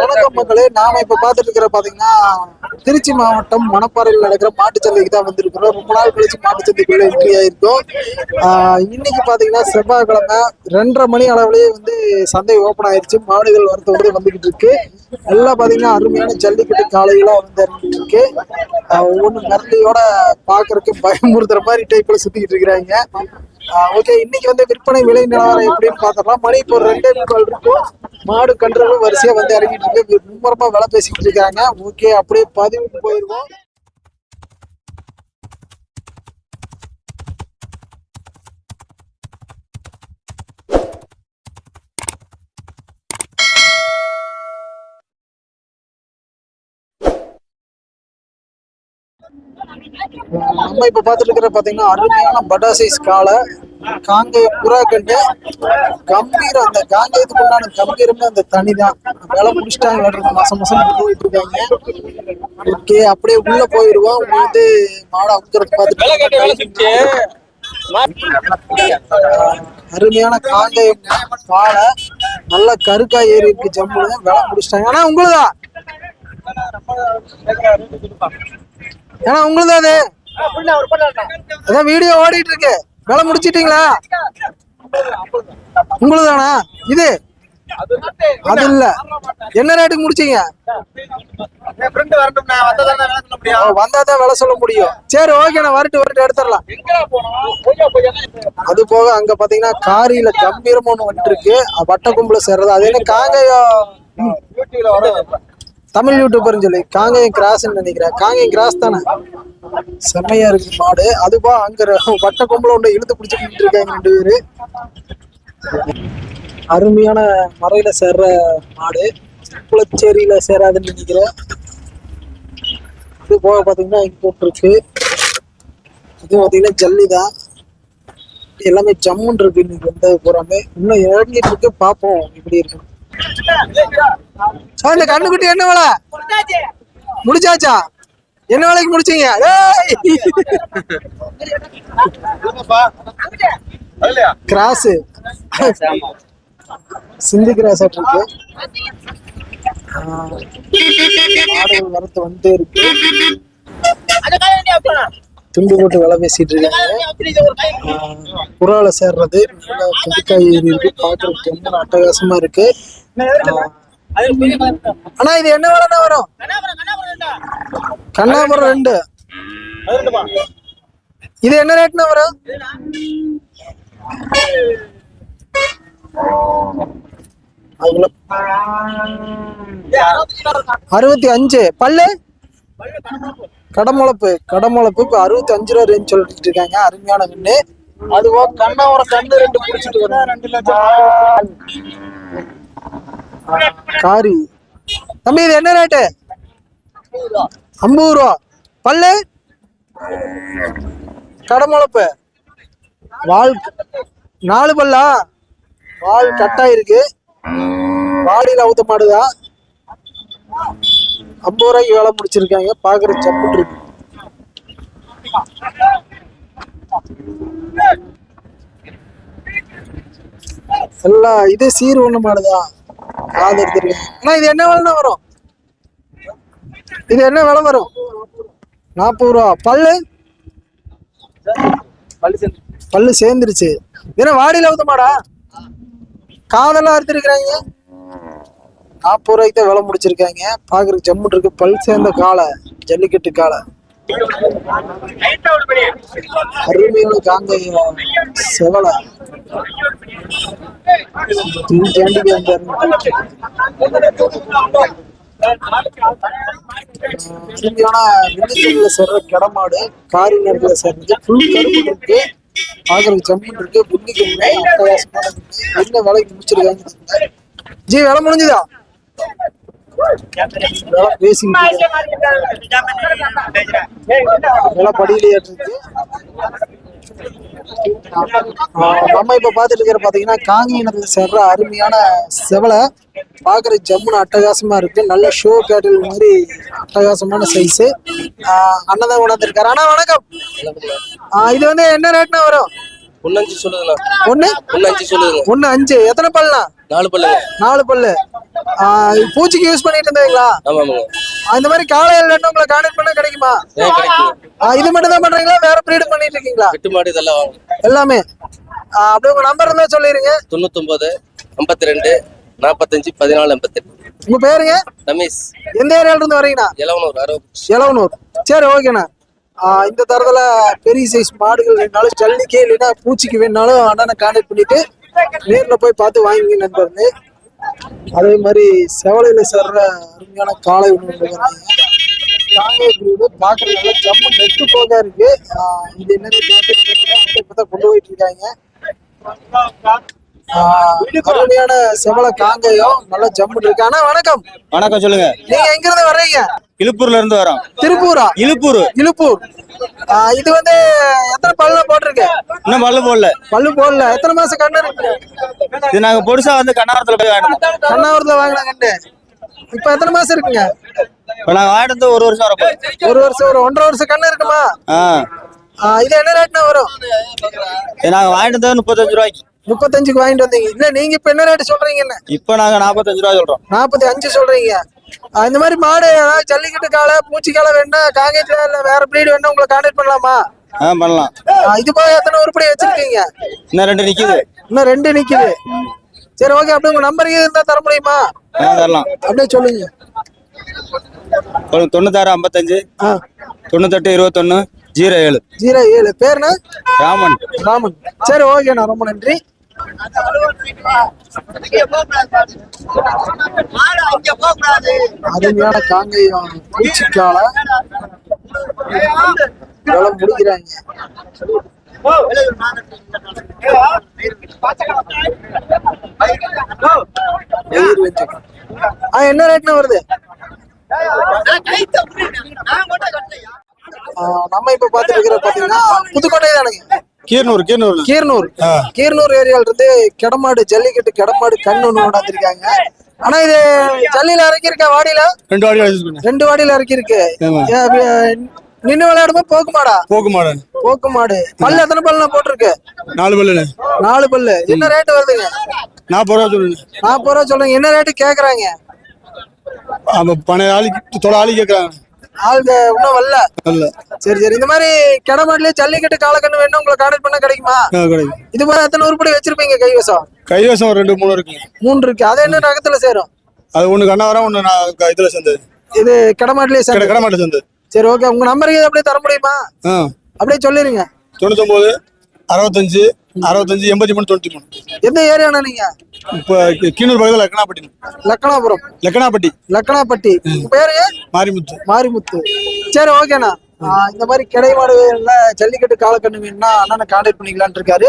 வணக்கம் மக்களே நாம இப்ப பாத்துட்டு இருக்கிற பாத்தீங்கன்னா திருச்சி மாவட்டம் மணப்பாறையில் நடக்கிற மாட்டுச்சந்தைக்கு தான் வந்திருக்கிறோம். ரொம்ப நாள் கழிச்சு மாட்டுச்சந்தைக்குள்ள என்ட்ரி ஆயிருக்கோம். இன்னைக்கு பாத்தீங்கன்னா செவ்வாய்க்கிழமை ரெண்டரை மணி அளவுலயே வந்து சந்தை ஓபன் ஆயிருச்சு. மாடுகள் வரத்து வந்து வந்துகிட்டு இருக்கு. எல்லாம் பாத்தீங்கன்னா அருமையான ஜல்லிக்கட்டு காலையெல்லாம் வந்து இறங்கிட்டு இருக்கு. ஒவ்வொன்றும் ஒவ்வொன்று மிரட்டியோட பாக்குறதுக்கு பயமுறுத்துற மாதிரி டைப்ல சுத்திக்கிட்டு இருக்கிறாங்க. ஓகே இன்னைக்கு வந்து விற்பனை விலை நிலவரம் எப்படின்னு பாத்திரலாம் மணி இப்போ ஒரு ரெண்டே முக்கால் இருக்கும். மாடு கன்றுகளும் வரிசையா வந்து இறங்கிட்டு இருக்கு. மும்மரமா விலை பேசிக்கிட்டு இருக்காங்க. ஓகே அப்படியே பதிவு போயிருவோம் நம்ம இப்ப பாத்துட்டு இருக்கிற பாத்தீங்கன்னா அருமையான பட்டா சைஸ் காளை காங்கேய புறா கண்டு கம்பீரம் அந்த காங்கேயத்துக்கு உண்டான கம்பீரமே அந்த தனிதான். வேலை முடிச்சிட்டாங்க விளையாடுறது மாசம் மாசம் போயிட்டு இருக்காங்க ஓகே அப்படியே உள்ள போயிருவோம் உள்ள வந்து மாடை அவுக்கிறது பார்த்துட்டு அருமையான காங்கேயம் காளை. நல்ல கருக்கா ஏறி இருக்கு ஜம்முன்னு வேலை முடிச்சிட்டாங்க. ஆனா உங்களுதா? ஏன்னா உங்களுக்கு அது. அதான் வீடியோ ஓடிட்டு இருக்கு வேலை முடிச்சிட்டீங்களா? உங்களுதானா? இது. அது இல்ல. என்ன ரேட்டுக்கு முடிச்சீங்க? ஓ, வந்தா தான் வேலை சொல்ல முடியும். சரி ஓகே நான் வரட்டு வரட்டு எடுத்துடலாம். அது போக அங்க பாத்தீங்கன்னா காரியில கம்பீரம் ஒண்ணு வந்துட்டு இருக்கு வட்ட கும்பல சேர்றது. அது என்ன காங்கேயம்? தமிழ் யூடியூபர்னு சொல்லி காங்கேயம் கிராஸ்ன்னு நினைக்கிறேன். காங்கேயம் கிராஸ் தானே? செம்மையா இருக்கு மாடு. அதுபா அங்க வட்ட கொம்பல ஒண்ணு இழுத்து பிடிச்சிட்டு இருக்காங்க ரெண்டு பேரு. அருமையான மறையில சேர்ற மாடு. குளச்சேரியில சேராதுன்னு நினைக்கிறேன். இது போக பாத்தீங்கன்னா இங்க போட்டிருக்கு. இது பாத்தீங்கன்னா ஜல்லி தான். எல்லாமே ஜம்முன் இருக்கு. இன்னைக்கு வந்தது பூராமே. இன்னும் இறங்கிட்டு இருக்கு. பார்ப்போம். இப்படி இருக்கு இந்த கண்ணுக்குட்டி என்ன வேலை? முடிச்சாச்சா? என்ன வேலைக்கு முடிச்சீங்க? கிராஸ் சிந்தி கிராஸ் இருக்கு. வரத்து வந்துட்டே இருக்கு. துண்டு போட்டு வேலை பேசிட்டு இருக்காங்க. புறால சேர்றது நல்ல கதிக்காய் ஏறி இருக்கு. பாக்குறதுக்கு ரொம்ப அட்டகாசமா இருக்கு. ஆனா அண்ணா இது என்ன வேலைன்னா வரும்? கண்ணாபுரம் ரெண்டு. இது என்ன ரேட்னா வரும்? அதுல அறுபத்தி அஞ்சு. பல்லு? கடமுளப்பு கடமுளப்பு இப்ப அறுபத்தி அஞ்சு ரூபா ரேஞ்ச் சொல்லிட்டு இருக்காங்க. அருமையான மின்னு அதுவோ கண்ணாவரம் கண்ணு ரெண்டு பிடிச்சிட்டு வரும் ரெண்டு லட்சம் காரி. தம்பி இது என்ன ரேட்டு ஐம்பது ரூபா. பல்லு? கடமுளப்பு வால் நாலு பல்லா? வால் கட்டாயிருக்கு. வாடியில் அவுத்த மாடுதான் ஐம்பது ரூபாய்க்கு வேலை முடிச்சிருக்காங்க. பாக்குற சப்புட்டு இருக்கு. எல்லாம் இது சீர் ஒண்ணு மாடுதான் காது எடுத்துருக்கேன் ஆனா இது என்ன விலைண்ணா வரும்? இது என்ன விலை வரும்? நாற்பது ரூபா. பல்லு? பல்லு சேர்ந்துருச்சு. ஏன்னா வாடியில் அவுத்த மாடா காதெல்லாம் அறுத்துருக்குறாங்க. நாற்பது ரூபாய்க்கு தான் விலை முடிச்சிருக்காங்க. பாக்குறதுக்கு ஜம்முன் இருக்கு. பல் சேர்ந்த காளை. ஜல்லிக்கட்டு காளை. அருமையான காங்கையம். செவலை. அருமையான சேர்ற கிடமாடு காரி நேரத்துல சேர்ந்து ஃபுல் கருப்பு இருக்கு. பாக்குறதுக்கு ஜம்முன் இருக்கு. புன்னிக்கல் என்ன விலைக்கு முடிச்சிருக்காங்க ஜி வேலை முடிஞ்சுதா? இதெல்லாம் பேசிக்கிட்டு இதெல்லாம் படியிலேயே நம்ம இப்ப பாத்துட்டு இருக்கிற பாத்தீங்கன்னா காங்கி இனத்துல சேர்ற அருமையான செவலை பாக்குற ஜம்முன்னு அட்டகாசமா இருக்கு. நல்ல ஷோ கேட்டல் மாதிரி அட்டகாசமான சைஸ் அண்ணன் தான் உணர்ந்திருக்காரு அண்ணா வணக்கம். இது வந்து என்ன ரேட்னா வரும்? ஒன்னஞ்சு சொல்லுதுண்ணா. ஒண்ணு ஒன்னஞ்சு சொல்லுதுங்க. ஒண்ணு அஞ்சு. எத்தனை பல்லுண்ணா? நாலு பல்லுங்க. நாலு பல்லு. பூச்சிக்கு யூஸ் பண்ணிட்டு இருந்தீங்களா? ஆமா ஆமாங்க இந்த மாதிரி காலையில ரெண்டு உங்களை கான்டாக்ட் பண்ண கிடைக்குமா? இது மட்டும் தான் பண்றீங்களா? வேற ப்ரீடு பண்ணிட்டு இருக்கீங்களா? வெட்டு மாடு இதெல்லாம் எல்லாமே. அப்படியே உங்க நம்பர் இருந்தா சொல்லிருங்க. தொண்ணூத்தொன்பது ஐம்பத்தி ரெண்டு நாற்பத்தஞ்சு பதினாலு எண்பத்தெட்டு உங்க பேருங்க? ரமேஷ். எந்த ஏரியால இருந்து வரீங்கண்ணா? இளவனூர் அறுபது சரி ஓகேண்ணா இந்த தரத்துல பெரிய சைஸ் மாடுகள் வேணாலும் ஜல்லிக்கு இல்லைன்னா பூச்சிக்கு வேணாலும் அண்ணனை கான்டாக்ட் பண்ணிட்டு நேர்ல போய் பார்த்து வாங்கிங்க நண்பர்களே. அதே மாதிரி செவலையில சேர்ற அருமையான காளை உணவு பார்க்கறது நல்லா ஜம்மு நெட்டு போக இருக்கு. இது என்னன்னு கேட்டு இப்பதான் கொண்டு போயிட்டு இருக்காங்க. அருமையான செவலை காங்கையும். நல்லா ஜம்மு இருக்கு. அண்ணா வணக்கம். வணக்கம் சொல்லுங்க. நீங்க எங்க இருந்து வர்றீங்க? இழுப்பூர்ல இருந்து வரோம். திருப்பூரா? இழுப்பூர் இழுப்பூர் இது வந்து எத்தனை பல்ல போட்டிருக்கு? இன்னும் பல்லு போடல. பல்லு போடல. எத்தனை மாசம் கண்ணு இருக்கு? இது நாங்க பொடிசா வந்து கண்ணாரத்துல போய் வாங்கினோம். கண்ணாவரத்துல வாங்கின கண்ணு இப்ப எத்தனை மாசம் இருக்குங்க? இப்ப நாங்க வாங்கிட்டு ஒரு வருஷம் வரப்போ. ஒரு வருஷம் ஒரு ஒன்றரை வருஷம் கண்ணு இருக்குமா? இது என்ன ரேட்னா வரும்? நாங்க வாங்கிட்டு வந்தது முப்பத்தஞ்சு ரூபாய்க்கு. முப்பத்தஞ்சுக்கு வாங்கிட்டு வந்தீங்க. இல்ல நீங்க இப்ப என்ன ரேட் சொல்றீங்க இப்போ நாங்க நாற்பத்தஞ்சு ரூபா சொல்றோம். நாற்பத்தி அஞ்சு சொல்றீங்க. இந்த மாதிரி மாடு ஏதாவது ஜல்லிக்கட்டு காலை பூச்சி காலை வேணா காங்கேஜ் இல்ல வேற பிரீடு வேணா உங்களை கான்டாக்ட் பண்ணலாமா? ஆ பண்ணலாம். இது போக எத்தனை உருப்படி வச்சிருக்கீங்க? இன்னும் ரெண்டு நிக்குது. இன்னும் ரெண்டு நிக்குது. சரி ஓகே அப்படியே உங்க நம்பர் இருந்தா தர முடியுமா? தரலாம். அப்படியே சொல்லுங்க. தொண்ணூ- தொண்ணூத்தாறு ஐம்பத்தஞ்சு தொண்ணூத்தெட்டு இருபத்தொன்னு ஜீரோ ஏழு. ஜீரோ ஏழு. பேருண்ணா ராமன். ராமன். சரி ஓகேண்ணா ரொம்ப நன்றி. அருமையான காங்கையம் பூச்சிக்கால இதெல்லாம் முடிக்கிறாங்க. என்ன ரேட்னா வருது? நம்ம இப்ப பாத்துட்டு இருக்கிற பாத்தீங்கன்னா புதுக்கோட்டை தானுங்க. கீரனூர் கீரனூர். கீரனூர். கீரனூர் ஏரியால இருந்து கிடமாடு ஜல்லிக்கட்டு கிடமாடு கண்ணு ஒண்ணு கொண்டாந்துருக்காங்க. ஆனா இது ஜல்லியில இறக்கி இருக்கா வாடியில? ரெண்டு வாடி வச்சு ரெண்டு வாடியில இறக்கி இருக்கு ஆமா. நின்று விளையாடுமோ போக்கு மாடா? போக்கு மாடன் போக்கு மாடு. பல்லு எத்தனை பல்லு போட்டிருக்கு? நாலு பல்லு நாலு பல்லு. என்ன ரேட் வருதுங்க? நாற்பது ரூபா சொல்லுங்க நாற்பது ரூபா சொல்றீங்க என்ன ரேட்டு கேக்குறாங்க? பன்னெண்டு ஆளுக்கு தொலை ஆளு கேட்கறாங்க ஆளுங்க இன்னும் வரல. சரி சரி. இந்த மாதிரி கிடமாட்டுலயே ஜல்லிக்கட்டு காலக்கண்ணு வேணும் உங்களை கான்டாக்ட் பண்ண கிடைக்குமா? கிடைக்கும். இது மாதிரி எத்தனை உருப்படி வச்சிருப்பீங்க கைவசம்? கைவசம் ரெண்டு மூணு இருக்குங்க. மூணு இருக்கு. அது என்ன ரகத்துல சேரும்? அது ஒண்ணு கண்ணாவரம் ஒண்ணு நான் இதுல சேர்ந்தது. இது கிடமாட்டிலே கடை சேரும் கடமாட்ட சேர்ந்தது. சரி ஓகே உங்க நம்பருக்கு அப்படியே தர முடியுமா? அப்படியே சொல்லிருங்க. தொண்ணூத்தொம்பது அறுபத்தஞ்சு அறுபத்தஞ்சு எண்பத்தி மூணு தொண்ணூத்தி மூணு எந்த ஏரியாண்ணா நீங்க? இப்போ கீழூர் பக்கத்தில் லக்கனாப்பட்டி லக்கணாபுரம். லக்கனாப்பட்டி லக்கணாப்பட்டி. உங்க பேரு? மாரிமுத்து. மாரிமுத்து. சரி ஓகேண்ணா. இந்த மாதிரி கிடை மாடுகள்ல ஜல்லிக்கட்டு காலக்கண்ணு வேணும்னா அண்ணனை கான்டாக்ட் பண்ணிக்கலாம்னு இருக்காரு.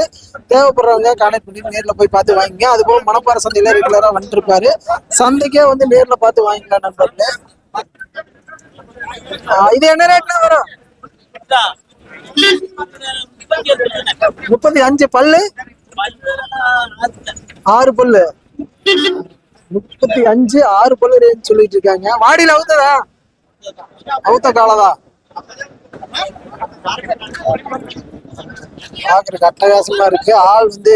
தேவைப்படுறவங்க கான்டாக்ட் பண்ணி நேர்ல போய் பார்த்து வாங்கிங்க. அது போக மணப்பாறை சந்தையில ரெகுலரா வந்துட்டு இருப்பாரு சந்தைக்கே வந்து நேர்ல பார்த்து வாங்கிக்கலாம் நண்பர்களே. இது என்ன ரேட்னா வரும்? முப்பத்தி அஞ்சு பல்லு? ஆறு பல்லு. முப்பத்தி அஞ்சு ஆறு பல்லு ரேஞ்ச் சொல்லிட்டு இருக்காங்க. வாடியில அவுத்ததா? அவுத்த காலதா? பாக்குறதுக்கு அட்டகாசமா இருக்கு. ஆள் வந்து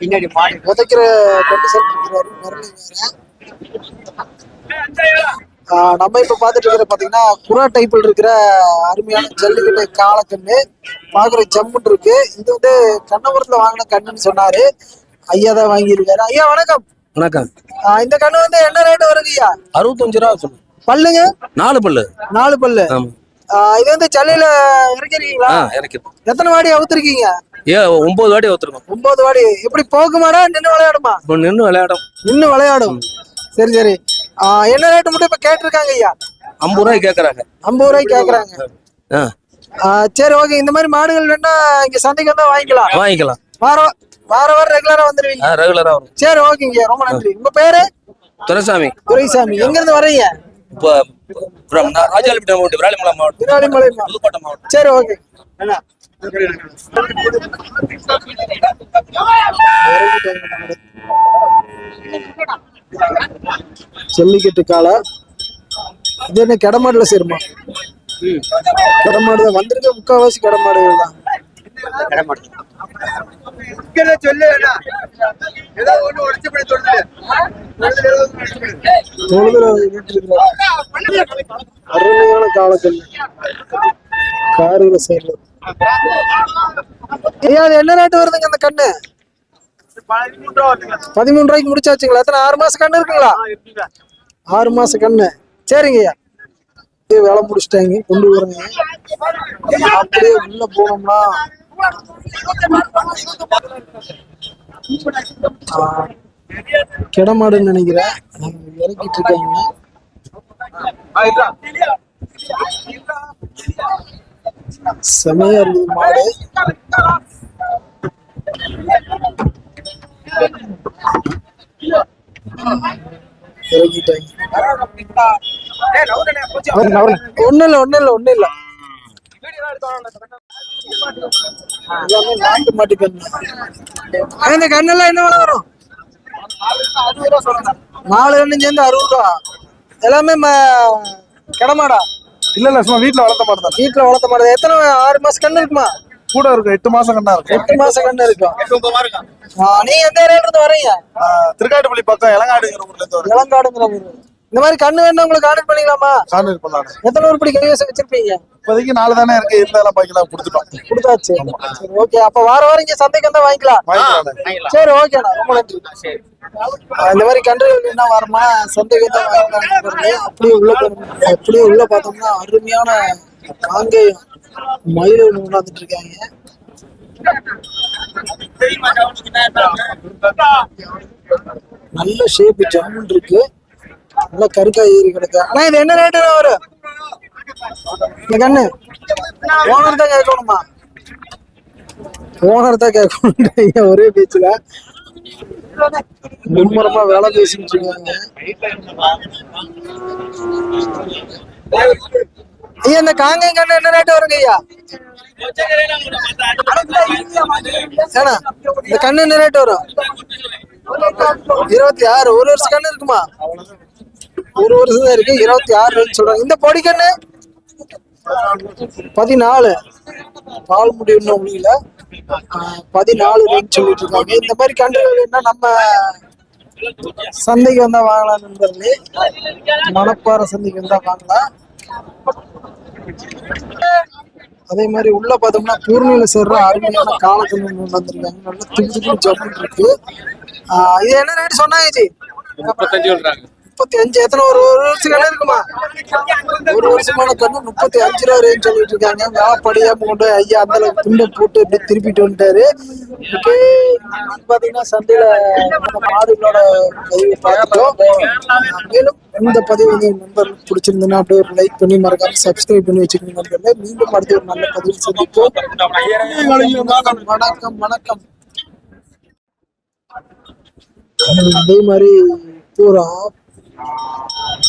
பின்னாடி மாடி உதைக்கிற கண்டிஷன் இருக்கிறாரு வேற நம்ம இப்ப பாத்துட்டு இருக்கிற பாத்தீங்கன்னா குரா டைப்ல இருக்கிற அருமையான ஜல்லிக்கட்டு காலக்கண்ணு பாக்குற ஜம்முன் இருக்கு. இது வந்து கண்ணபுரத்துல வாங்கின கண்ணுன்னு சொன்னாரு. ஐயா தான் வாங்கியிருக்காரு. ஐயா வணக்கம். வணக்கம். இந்த கண்ணு வந்து என்ன ரேட் வருது ஐயா? அறுபத்தஞ்சு ரூபா சொல்லு பல்லுங்க? நாலு பல்லு. நாலு பல்லு. இது வந்து ஜல்லியில இறக்கிறீங்களா ஆ இறக்கி எத்தனை வாடி அவுத்திருக்கீங்க? ஏ ஒன்பது வாட்டி ஒத்துருக்கோம் ஒன்பது வாடி. எப்படி போக்கு மாடா நின்று விளையாடுமா நின்று விளையாடும். நின்று விளையாடும். சரி சரி. என்ன ரேட்டு மட்டும் இப்ப கேட்டிருக்காங்க ஐயா? ஐம்பது ரூபாய் கேட்கறாங்க ஐம்பது ரூபாய்க்கு ஆஹ் சரி ஓகே இந்த மாதிரி மாடுகள் வேணா இங்க சந்தைக்கு வந்தா வாங்கிக்கலாம். வாங்கிக்கலாம். வாரம் வார வாரம் ரெகுலரா வந்துருவீங்க. ரெகுலரா வரும். சரி ஓகேங்க ரொம்ப நன்றி. உங்க பேரு? துரைசாமி. துரைசாமி. எங்க இருந்து வரீங்க இப்போ ராஜாளிப்பட்டி மாவட்டம் விராலிமலை மாவட்டம். திருவாலிமலை புதுக்கோட்டை மாவட்டம். சரி ஓகே ஜல்லிக்கட்டு காலை இது என்ன கிடமாடுல சேருமா? கிடமாடு தான். வந்திருக்க முக்கால்வாசி கிடமாடுகள் தான். அருமையான காலக்கல் காரில சேர்ல ஐயா அது என்ன ரேட்டு வருதுங்க அந்த கண்ணு? பதிமூணு ரூபாய்க்கு முடிச்சாச்சுங்களா? எத்தனை ஆறு மாசம் கண்ணு இருக்குங்களா? ஆறு மாசம் கண்ணு. சரிங்கய்யா வேலை முடிச்சிட்டாங்க கொண்டு வரங்க அப்படியே உள்ள போனோம்னா கிடமாடுன்னு நினைக்கிறேன். இறக்கிட்டு இருக்காங்க. செமையா இருக்குது மாடு. ஒண்ணு இல்ல ஒண்ணு இல்ல ஒண்ணு இல்ல எல்லாமே நாட்டு மாட்டு கண்ணெல்லாம் என்ன விலை வரும்? நாலு கண்ணு சேர்ந்து அறுபது ரூபா. எல்லாமே கிடமாடா. இல்ல இல்ல சும்மா வீட்டுல வளர்த்த மாட்டேன் வீட்டுல வளர்த்த மாடு. எத்தனை ஆறு மாசம் கண்ணு இருக்குமா? கூட இருக்கும் எட்டு மாசம் கண்ணா இருக்கு? எட்டு மாசம் கண்ணு இருக்கும் நீங்க எந்த ஏரியால இருந்து வரீங்க திருக்காட்டுப்பள்ளி பக்கம் இளங்காடுங்கிற ஊர்ல இருந்து வரேன் இளங்காடுங்கிற ஊரு. இந்த மாதிரி கண்ணு வேணும் உங்களுக்கு ஆர்டர் பண்ணிக்கலாமா? கான்டாக்ட் பண்ணானு எத்தனை உருப்படி கைவசம் வச்சிருப்பீங்க? இப்போதைக்கு நாலு தானே இருக்கு இருந்தாலும் பாக்கலாம் கொடுத்துட்டோம். கொடுத்தாச்சு. சரி ஓகே அப்ப வார வாரம் இங்க சந்தைக்கு வந்தா வாங்கிக்கலாம். சரி ஓகேண்ணா ரொம்ப நன்றி. இந்த மாதிரி கன்றுகள் என்ன வரமா சந்தைக்கு பாருங்க. அப்படியே உள்ள அப்படியே உள்ள பார்த்தோம்னா அருமையான காங்கேயம் மயில் ஒன்று கொண்டாந்துட்டு இருக்காங்க நல்ல ஷேப் ஜம்முன் இருக்கு. நல்ல கருக்காய் ஏறி கிடக்கு. ஆனா இது என்ன ரேட்டு வரும்? இந்த கண்ணு. ஓனர் தான் கேட்கணுமா? ஓனர் தான் கேட்கணும் ஒரே பேச்சுல. மும்முரமா வேலை பேசிட்டு இருக்காங்க. ஐயா இந்த காங்கேயம் கண்ணு என்ன ரேட்டு வருங்க ஐயா? ஏண்ணா இந்த கண்ணு என்ன ரேட் வரும்? இருபத்தி ஆறு ஒரு வருஷம் கண்ணு இருக்குமா? ஒரு வருஷம் தான் இருக்கு இருபத்தி ஆறு சொல்றாங்க. இந்த பொடி கண்ணு? பதினாலு. பால் முடி முடியல. பதினாலு சொல்லிட்டு இருக்காங்க. இந்த மாதிரி கன்றுகள் என்ன நம்ம சந்தைக்கு வந்தா வாங்கலாம் நண்பர்களே மணப்பாறை சந்தைக்கு வந்தா வாங்கலாம். அதே மாதிரி உள்ள பார்த்தோம்னா பூர்ணியில சேர்ற அருமையான காலத்துல ஒண்ணு வந்திருக்காங்க. நல்லா திக்கு திக்கு ஜம்முன் இருக்கு. இது என்ன ரேட் சொன்னாங்க ஜி? முப்பத்தஞ்சு சொல்றாங்க. முப்பத்தி அஞ்சு எத்தனை ஒரு ஒரு வருஷம் இருக்குமா? ஒரு வருஷமான கண்ணு முப்பத்தி அஞ்சு ரூபா ரேஞ்ச் சொல்லிட்டு இருக்காங்க. வேலைப்படியாம கொண்டு ஐயா அந்த அளவுக்கு துண்டை போட்டு இப்படி திருப்பிட்டு வந்துட்டாரு. பாத்தீங்கன்னா சந்தையில மாடுகளோட பதிவு பார்த்துட்டோம். மேலும் இந்த பதிவு வந்து உங்க நண்பர்களுக்கு பிடிச்சிருந்ததுன்னா அப்படியே ஒரு லைக் பண்ணி மறக்காம சப்ஸ்கிரைப் பண்ணி வச்சுக்கோங்க நண்பர்களே. மீண்டும் அடுத்த ஒரு நல்ல பதிவு சந்திப்போம். வணக்கம் வணக்கம். அதே மாதிரி பூரா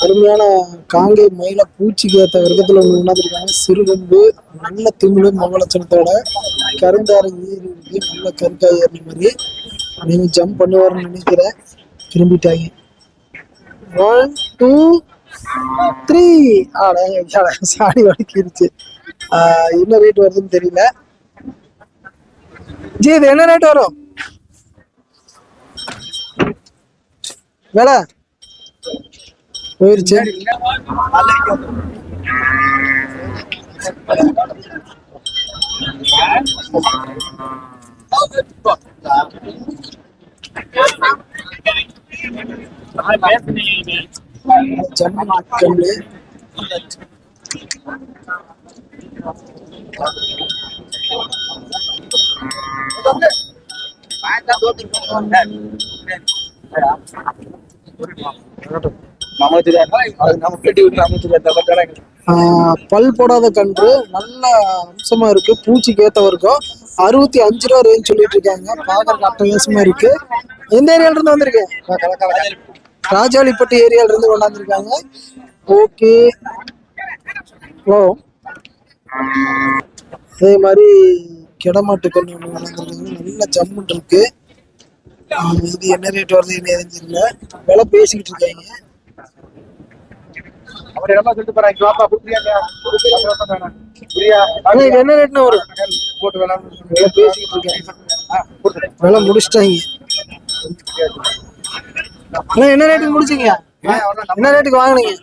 அருமையான காங்கை மயில பூச்சிக்கு ஏற்ற விரகத்துல ஒன்று உணர்ந்துருக்காங்க சிறுகம்பு நல்ல திமிழ் மங்களச்சனத்தோட கருந்தார ஏறி இருக்கு நல்ல கருக்காய் ஏறின மாதிரி நீங்க ஜம்ப் பண்ணுவார்னு நினைக்கிறேன். திரும்பிட்டாங்க. ஒன் டூ த்ரீ ஆட சாடி வடக்கிருச்சு ஆஹ் என்ன ரேட் வருதுன்னு தெரியல. ஜி இது என்ன ரேட் வரும்? வேலை? போயிருச்சு ஜம்மு கல்லு ஆஹ் பல் போடாத கன்று நல்ல அம்சமா இருக்கு. பூச்சிக்கு ஏத்த வரைக்கும் அறுபத்தி அஞ்சு ரூபா ரேஞ்ச் சொல்லிட்டு இருக்காங்க. பாக்குறதுக்கு அட்டகாசமா இருக்கு. எந்த ஏரியால இருந்து வந்திருக்கேன் ராஜாளிப்பட்டி ஏரியால இருந்து கொண்டாந்துருக்காங்க. ஓகே. ஹலோ அதே மாதிரி கிடமாட்டு கன்று ஒன்று வளர்ந்துருக்காங்க நல்ல ஜம்முன் இருக்கு. இது என்ன ரேட் வருது என்ன எதுவும் தெரியல. விலை பேசிக்கிட்டு இருக்காங்க. என்ன ரேட்னா வரும் விலை முடிச்சிட்டாங்க. என்ன ரேட்டுக்கு முடிச்சீங்க? என்ன ரேட்டுக்கு வாங்குனீங்க?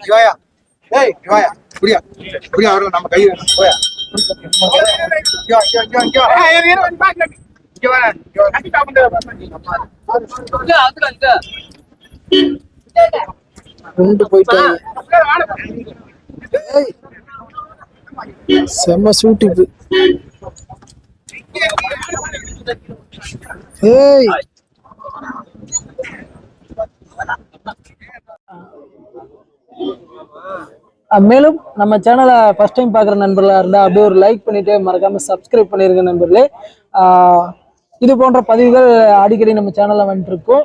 கொண்டு போயிட்டாங்க செம்ம சூட்டிப்பு ஏய். மேலும் நம்ம சேனலை ஃபர்ஸ்ட் டைம் பார்க்குற நண்பர்களாக இருந்தால் அப்படியே ஒரு லைக் பண்ணிவிட்டு மறக்காம சப்ஸ்கிரைப் பண்ணியிருக்க நண்பர்களே. இது போன்ற பதிவுகள் அடிக்கடி நம்ம சேனலில் வந்துட்டுருக்கோம்